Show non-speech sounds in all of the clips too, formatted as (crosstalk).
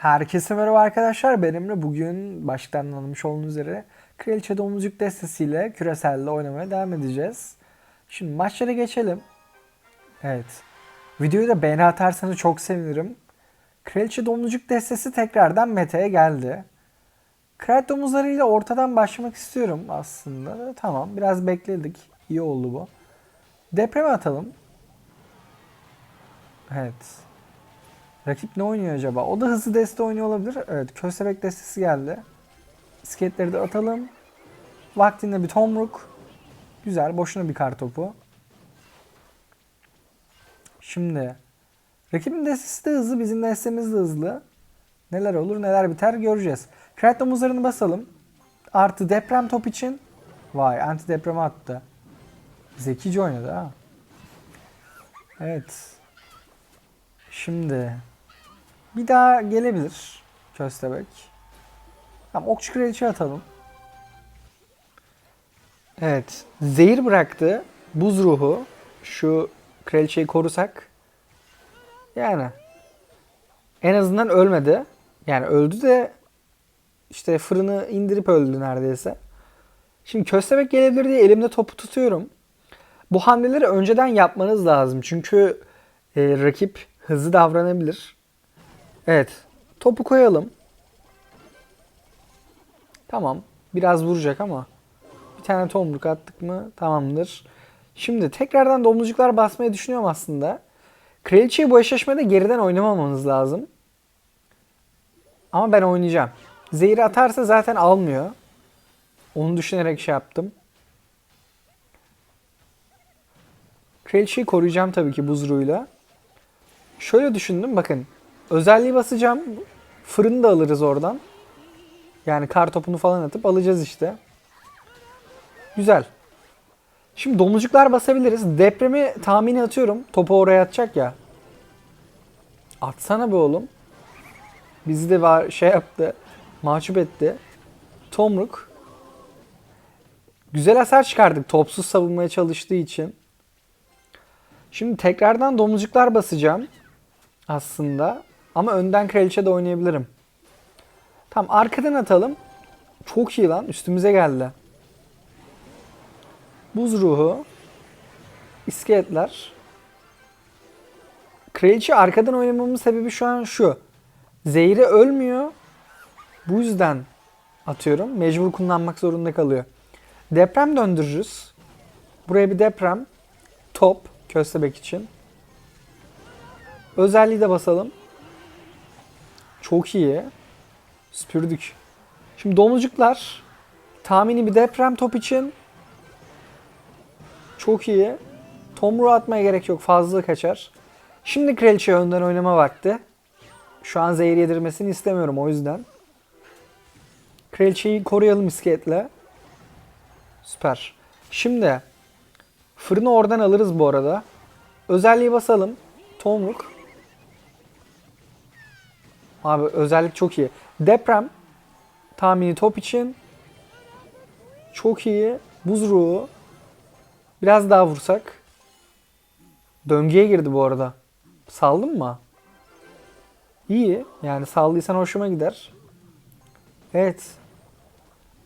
Herkese merhaba arkadaşlar. Ben Emre. Bugün baştan anlamış olduğunuz üzere Kraliçe Domuzcuk destesiyle küreselde oynamaya devam edeceğiz. Şimdi maçlara geçelim. Evet. Videoyu da beğeni atarsanız çok sevinirim. Kraliçe Domuzcuk destesi tekrardan meta'ya geldi. Kraliyet domuzlarıyla ortadan başlamak istiyorum aslında. Tamam biraz bekledik. İyi oldu bu. Depreme atalım. Evet. Rakip ne oynuyor acaba? O da hızlı deste oynuyor olabilir. Evet, köstebek destesi geldi. İskeletleri de atalım. Vaktinde bir tomruk. Güzel, boşuna bir kar topu. Şimdi rakibin destesi de hızlı, bizim destemiz de hızlı. Neler olur, neler biter göreceğiz. Krat domuzlarını basalım. Artı deprem top için. Vay, anti depreme attı. Zekice oynadı ha. Evet. Şimdi bir daha gelebilir köstebek. Tamam okçu kraliçe atalım. Evet. Zehir bıraktı. Buz ruhu. Şu kraliçeyi korusak. Yani. En azından ölmedi. Yani öldü de işte fırını indirip öldü neredeyse. Şimdi köstebek gelebilir diye elimde topu tutuyorum. Bu hamleleri önceden yapmanız lazım. Çünkü e, rakip hızlı davranabilir. Evet. Topu koyalım. Tamam. Biraz vuracak ama. Bir tane tomruk attık mı tamamdır. Şimdi tekrardan domuzcuklar basmayı düşünüyorum aslında. Kraliçeyi bu eşleşmede geriden oynamamanız lazım. Ama ben oynayacağım. Zehri atarsa zaten almıyor. Onu düşünerek şey yaptım. Kraliçeyi koruyacağım tabii ki buzruğuyla. Şöyle düşündüm bakın. Özelliği basacağım. Fırını da alırız oradan. Yani kar topunu falan atıp alacağız işte. Güzel. Şimdi domuzcuklar basabiliriz. Depremi tahmini atıyorum. Topu oraya atacak ya. Atsana be oğlum. Bizi de var şey yaptı. Mahcup etti. Tomruk. Güzel hasar çıkardık topsuz savunmaya çalıştığı için. Şimdi tekrardan domuzcuklar basacağım. Aslında. Ama önden kraliçe de oynayabilirim. Tamam arkadan atalım. Çok iyi lan. Üstümüze geldi. Buz ruhu. İskeletler. Kraliçe arkadan oynamamın sebebi şu an şu. Zehri ölmüyor. Bu yüzden atıyorum. Mecbur kullanmak zorunda kalıyor. Deprem döndürürüz. Buraya bir deprem. Top. Köstebek için. Özelliği de basalım. Çok iyi. Süpürdük. Şimdi domuzcuklar tahmini bir deprem top için çok iyi. Tomruğu atmaya gerek yok. Fazla kaçar. Şimdi kraliçe önden oynama vakti. Şu an zehir yedirmesini istemiyorum o yüzden. Kraliçeyi koruyalım iskeletle. Süper. Şimdi fırını oradan alırız bu arada. Özelliği basalım. Tomruk. Abi özellik çok iyi. Deprem tahmini top için çok iyi. Buz ruhu. Biraz daha vursak. Döngüye girdi bu arada. Saldın mı? İyi. Yani saldıysan hoşuma gider. Evet.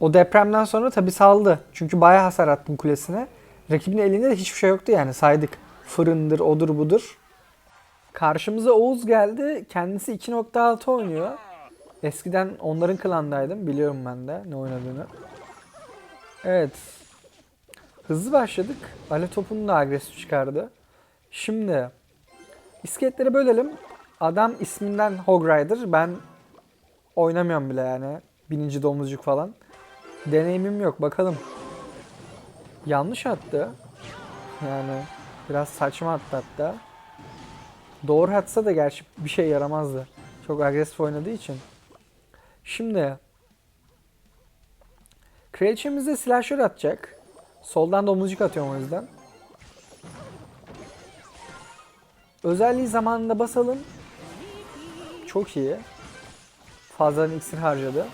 O depremden sonra tabi saldı. Çünkü bayağı hasar attım kulesine. Rakibin elinde de hiçbir şey yoktu yani saydık. Fırındır, odur budur. Karşımıza Oğuz geldi. Kendisi 2.6 oynuyor. Eskiden onların klandaydım. Biliyorum ben de ne oynadığını. Evet. Hızlı başladık. Ale topunu da agresif çıkardı. Şimdi iskeletleri bölelim. Adam isminden Hog Rider. Ben oynamıyorum bile yani. Bininci domuzcuk falan. Deneyimim yok. Bakalım. Yanlış attı. Yani biraz saçma attı hatta. Doğru atsa da gerçi bir şey yaramazdı. Çok agresif oynadığı için. Şimdi Kraliçemiz de slasher atacak. Soldan domuzcuk atıyorum o yüzden. Özelliği zamanında basalım. Çok iyi. Fazladan iksir harcadı.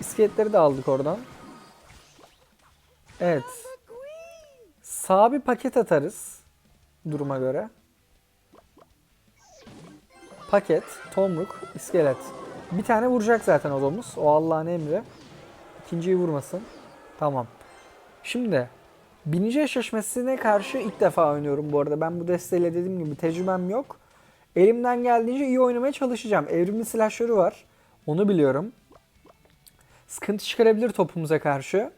İskeletleri de aldık oradan. Evet. Sağ bir paket atarız. Duruma göre. Paket, tomruk, iskelet. Bir tane vuracak zaten o domuz. O Allah'ın emri. İkinciyi vurmasın. Tamam. Şimdi binici eşleşmesine karşı ilk defa oynuyorum bu arada. Ben bu desteğiyle dediğim gibi tecrübem yok. Elimden geldiğince iyi oynamaya çalışacağım. Evrimli silahları var. Onu biliyorum. Sıkıntı çıkarabilir topumuza karşı.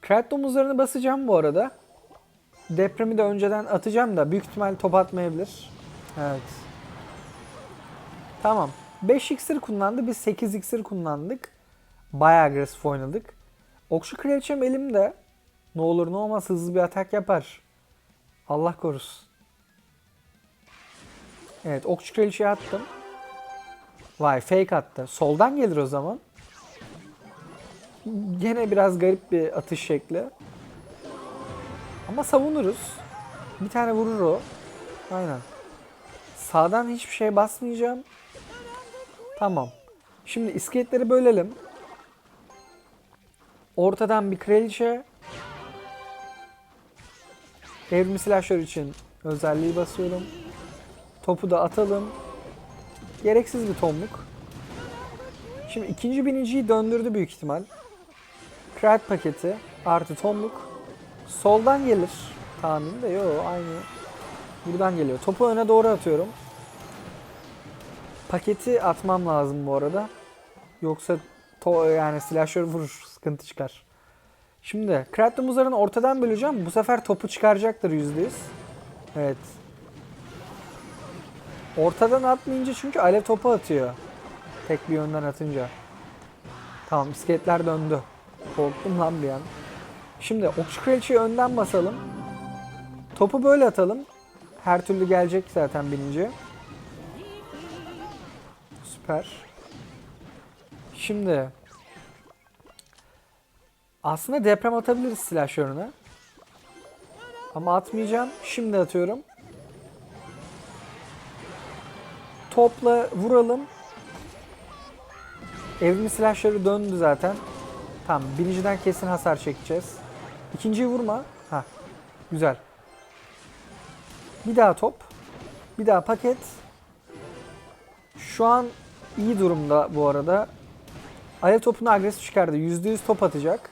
Krat domuzlarını basacağım bu arada. Depremi de önceden atacağım da büyük ihtimal top atmayabilir. Evet. Tamam. 5 iksir kullandı. Biz 8 iksir kullandık. Bayağı agresif oynadık. Okçu kraliçem elimde. Ne olur ne olmaz hızlı bir atak yapar. Allah korusun. Evet okçu kraliçeye attım. Vay fake attı. Soldan gelir o zaman. Gene biraz garip bir atış şekli. Ama savunuruz. Bir tane vurur o. Aynen. Sağdan hiçbir şey basmayacağım. Tamam. Şimdi iskeletleri bölelim. Ortadan bir kraliçe. Evrimli silahşör için özelliği basıyorum. Topu da atalım. Gereksiz bir tomluk. Şimdi ikinci biniciyi döndürdü büyük ihtimal. Krat paketi artı tomluk. Soldan gelir tahmin de yo aynı. Buradan geliyor. Topu öne doğru atıyorum. Paketi atmam lazım bu arada. Yoksa to yani silahşör vurur, sıkıntı çıkar. Şimdi Krat domuzlarını ortadan böleceğim. Bu sefer topu çıkaracaktır %100. Evet. Ortadan atmayınca çünkü alev topu atıyor. Tek bir yönden atınca. Tamam iskeletler döndü. Korktum lan bir an. Şimdi okçu kraliçeyi önden basalım. Topu böyle atalım. Her türlü gelecek zaten binince. Süper. Şimdi aslında deprem atabiliriz silahşörüne. Ama atmayacağım. Şimdi atıyorum. Topla vuralım. Evrimli silahşörü döndü zaten. Tamam. Birinciden kesin hasar çekeceğiz. İkinciyi vurma. Ha. Güzel. Bir daha top. Bir daha paket. Şu an iyi durumda bu arada. Alev topunu agresif çıkardı. %100 top atacak.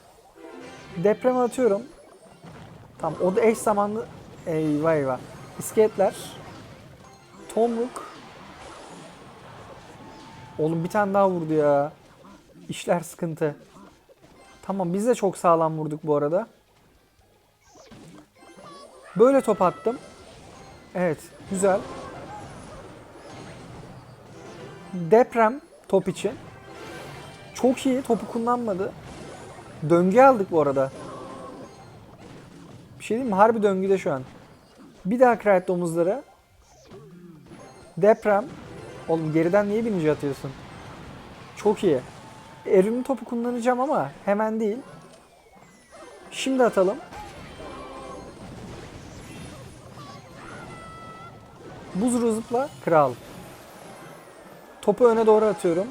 Deprem atıyorum. Tamam o da eş zamanlı. Eyvah eyvah. İskeletler. Tomruk. Oğlum bir tane daha vurdu ya. İşler sıkıntı. Tamam biz de çok sağlam vurduk bu arada. Böyle top attım. Evet güzel. Deprem top için. Çok iyi topu kullanmadı. Döngü aldık bu arada. Bir şey diyeyim mi? Harbi döngüde şu an. Bir daha Krayt domuzları. Deprem. Oğlum geriden niye binince atıyorsun? Çok iyi. Evrimli topu kullanacağım ama hemen değil. Şimdi atalım. Buz zıpla kral. Topu öne doğru atıyorum.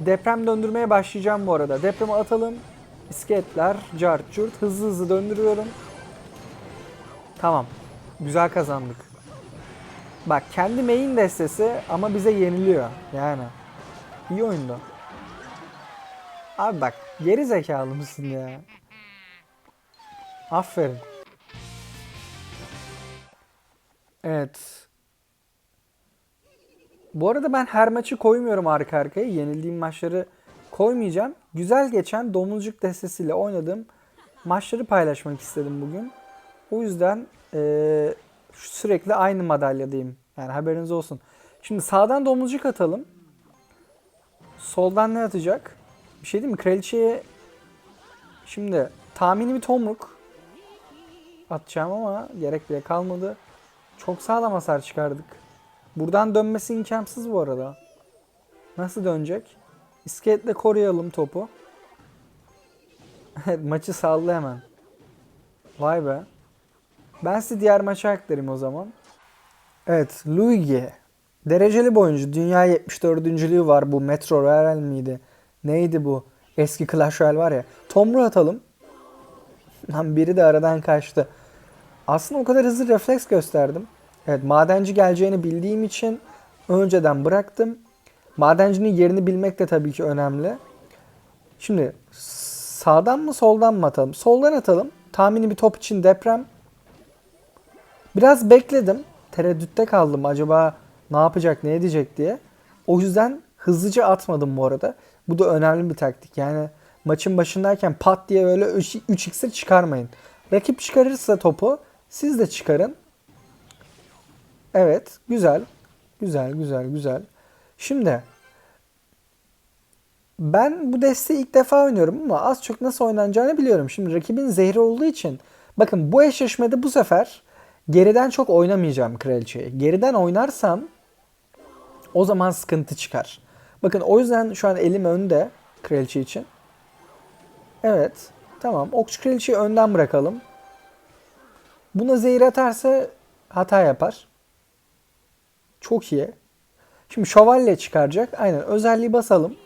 Deprem döndürmeye başlayacağım bu arada. Depremi atalım. İskeletler, cart curt. Hızlı hızlı döndürüyorum. Tamam. Güzel kazandık. Bak kendi main destesi ama bize yeniliyor. Yani. İyi oyundu. Abi bak geri zekalı mısın ya? Aferin. Evet. Bu arada ben her maçı koymuyorum arka arkaya. Yenildiğim maçları koymayacağım. Güzel geçen domuzcuk destesiyle oynadığım maçları paylaşmak istedim bugün. O yüzden eee, sürekli aynı madalyadayım. Yani haberiniz olsun. Şimdi sağdan domuzcuk atalım. Soldan ne atacak? Bir şey değil mi? Kraliçeye şimdi tahmini bir tomruk atacağım ama gerek bile kalmadı. Çok sağlam hasar çıkardık. Buradan dönmesi imkansız bu arada. Nasıl dönecek? İskeletle koruyalım topu. (laughs) Maçı saldı hemen. Vay be. Ben size diğer maça aktarayım o zaman. Evet, Luigi. Dereceli bir oyuncu. Dünya 74. var bu. Metro Royal miydi? Neydi bu? Eski Clash Royale var ya. Tomru atalım. Lan biri de aradan kaçtı. Aslında o kadar hızlı refleks gösterdim. Evet madenci geleceğini bildiğim için önceden bıraktım. Madencinin yerini bilmek de tabii ki önemli. Şimdi sağdan mı soldan mı atalım? Soldan atalım. Tahmini bir top için deprem. Biraz bekledim. Tereddütte kaldım acaba ne yapacak ne edecek diye. O yüzden hızlıca atmadım bu arada. Bu da önemli bir taktik. Yani maçın başındayken pat diye öyle 3 iksir çıkarmayın. Rakip çıkarırsa topu siz de çıkarın. Evet, güzel. Güzel, güzel, güzel. Şimdi ben bu desteği ilk defa oynuyorum ama az çok nasıl oynanacağını biliyorum. Şimdi rakibin zehri olduğu için bakın bu eşleşmede bu sefer geriden çok oynamayacağım kraliçeyi. Geriden oynarsam o zaman sıkıntı çıkar. Bakın o yüzden şu an elim önde kraliçe için. Evet. Tamam. Okçu kraliçeyi önden bırakalım. Buna zehir atarsa hata yapar. Çok iyi. Şimdi şövalye çıkaracak. Aynen özelliği basalım.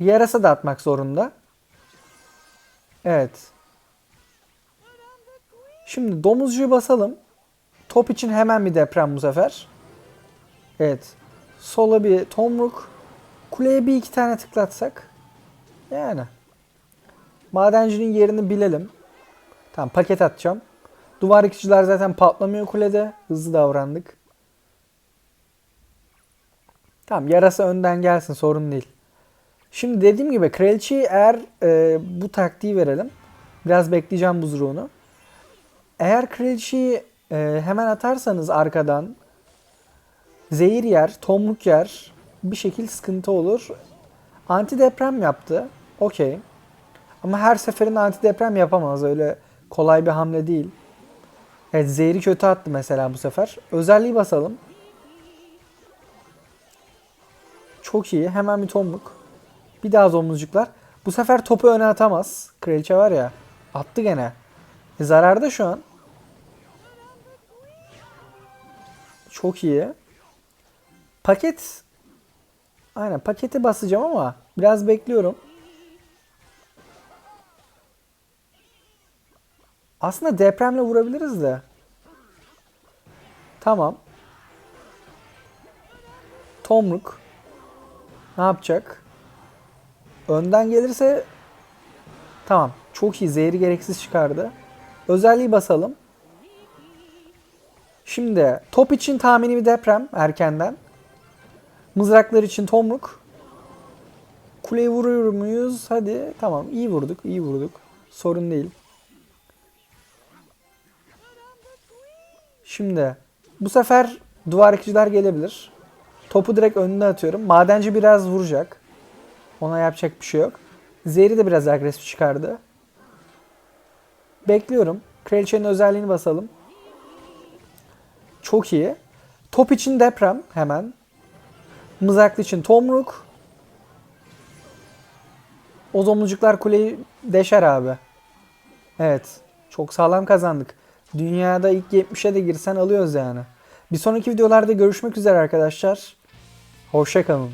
Yarasa da atmak zorunda. Evet. Şimdi domuzcuyu basalım. Top için hemen bir deprem bu sefer. Evet. Sola bir tomruk. Kuleye bir iki tane tıklatsak. Yani. Madencinin yerini bilelim. Tamam paket atacağım. Duvar yıkıcılar zaten patlamıyor kulede. Hızlı davrandık. Tamam yarasa önden gelsin sorun değil. Şimdi dediğim gibi kraliçeyi eğer e, bu taktiği verelim. Biraz bekleyeceğim buzruğunu. Eğer kraliçeyi e, hemen atarsanız arkadan zehir yer, tomruk yer bir şekil sıkıntı olur. Anti deprem yaptı. Okey. Ama her seferinde anti deprem yapamaz. Öyle kolay bir hamle değil. Evet zehri kötü attı mesela bu sefer. Özelliği basalım. Çok iyi. Hemen bir tomruk. Bir daha domuzcuklar. Bu sefer topu öne atamaz. Kraliçe var ya. Attı gene. E, zararda şu an. Çok iyi. Paket. Aynen paketi basacağım ama biraz bekliyorum. Aslında depremle vurabiliriz de. Tamam. Tomruk. Ne yapacak? Önden gelirse tamam. Çok iyi. Zehri gereksiz çıkardı. Özelliği basalım. Şimdi top için tahmini bir deprem erkenden. Mızraklar için tomruk. Kuleyi vuruyor muyuz? Hadi tamam iyi vurduk iyi vurduk. Sorun değil. Şimdi bu sefer duvar yıkıcılar gelebilir. Topu direkt önüne atıyorum. Madenci biraz vuracak. Ona yapacak bir şey yok. Zehri de biraz agresif çıkardı. Bekliyorum. Kraliçenin özelliğini basalım. Çok iyi. Top için deprem hemen. Mızraklı için tomruk. O domuzcuklar kuleyi deşer abi. Evet. Çok sağlam kazandık. Dünyada ilk 70'e de girsen alıyoruz yani. Bir sonraki videolarda görüşmek üzere arkadaşlar. Hoşçakalın.